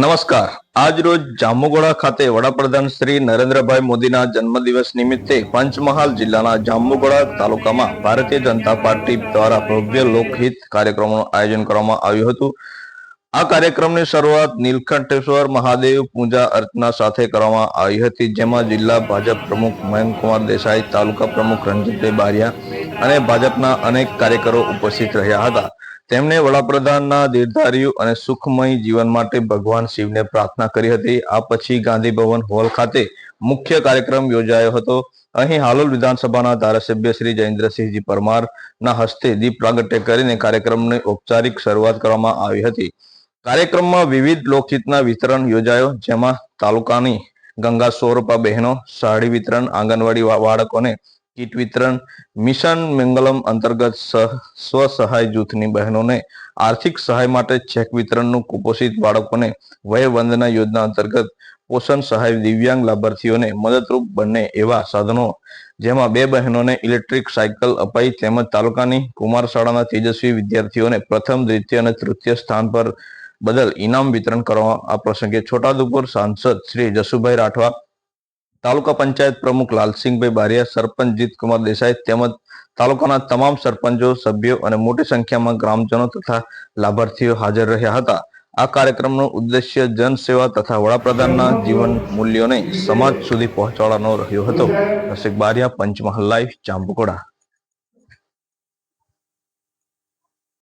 નમસ્કાર. આજ રોજ જાંબુગોડા ખાતે વડાપ્રધાન શ્રી નરેન્દ્રભાઈ મોદીના જન્મદિવસ નિમિત્તે પંચમહાલ જિલ્લાના જાંબુગોડા તાલુકામાં ભારતીય જનતા પાર્ટી દ્વારા ભવ્ય લોકહિત કાર્યક્રમનું આયોજન કરવામાં આવ્યું હતું. આ કાર્યક્રમની શરૂઆત નીલકંઠેશ્વર મહાદેવ પૂજા અર્ચના સાથે કરવામાં આવી હતી, જેમાં જિલ્લા ભાજપ પ્રમુખ મયંકુમાર દેસાઈ, તાલુકા પ્રમુખ રણજીતભાઈ બારિયા અને ભાજપના અનેક કાર્યકરો ઉપસ્થિત રહ્યા હતા. તેમણે વડાપ્રધાનના દીર્ઘાયુ અને સુખમય જીવન માટે ભગવાન શિવને પ્રાર્થના કરી હતી. આ પછી ગાંધી ભવન હોલ ખાતે મુખ્ય કાર્યક્રમ યોજાયો હતો. અહીં હાલોલ વિધાનસભાના ધારાસભ્ય શ્રી જયેન્દ્રસિંહજી પરમાર ના હસ્તે દીપ પ્રાગટ્ય કરીને કાર્યક્રમની ઔપચારિક શરૂઆત કરવામાં આવી હતી. કાર્યક્રમમાં વિવિધ લોકહિતના વિતરણ યોજાયો, જેમાં તાલુકાની ગંગા સોરપા બહેનો, સાડી વિતરણ, આંગણવાડી બાળકોને કીટ વિતરણ મિશન મંગલમ અંતર્ગત સ્વ સહાય જૂથની બહેનોને આર્થિક સહાય માટે ચેક વિતરણનું કુપોષિત બાળકોને વય વંદના યોજના અંતર્ગત પોષણ સહાય દિવ્યાંગ લાભાર્થીઓને મદદરૂપ બને એવા સાધનો જેમાં બે બહેનોને ઇલેક્ટ્રિક સાયકલ અપાઈ તેમજ તાલુકાની કુમાર શાળાના તેજસ્વી વિદ્યાર્થીઓને પ્રથમ, દ્વિતીય અને તૃતીય સ્થાન પર બદલ ઇનામ વિતરણ કરવા આ પ્રસંગે છોટાઉદેપુર સાંસદ શ્રી જસુભાઈ રાઠવા તાલુકા પંચાયત પ્રમુખ લાલસિંહભાઈ બારિયા, સરપંચ જીતકુમાર દેસાઈ તેમજ તાલુકાના તમામ સરપંચો, સભ્યો અને મોટી સંખ્યામાં ગ્રામજનો તથા લાભાર્થીઓ હાજર રહ્યા હતા. આ કાર્યક્રમનો ઉદ્દેશ્ય જનસેવા તથા વડાપ્રધાનના જીવન મૂલ્યોને સમાજ સુધી પહોંચાડવાનો રહ્યો હતો. રસિક બારિયા, પંચમહાલ લાઈવ જાંબુકોડા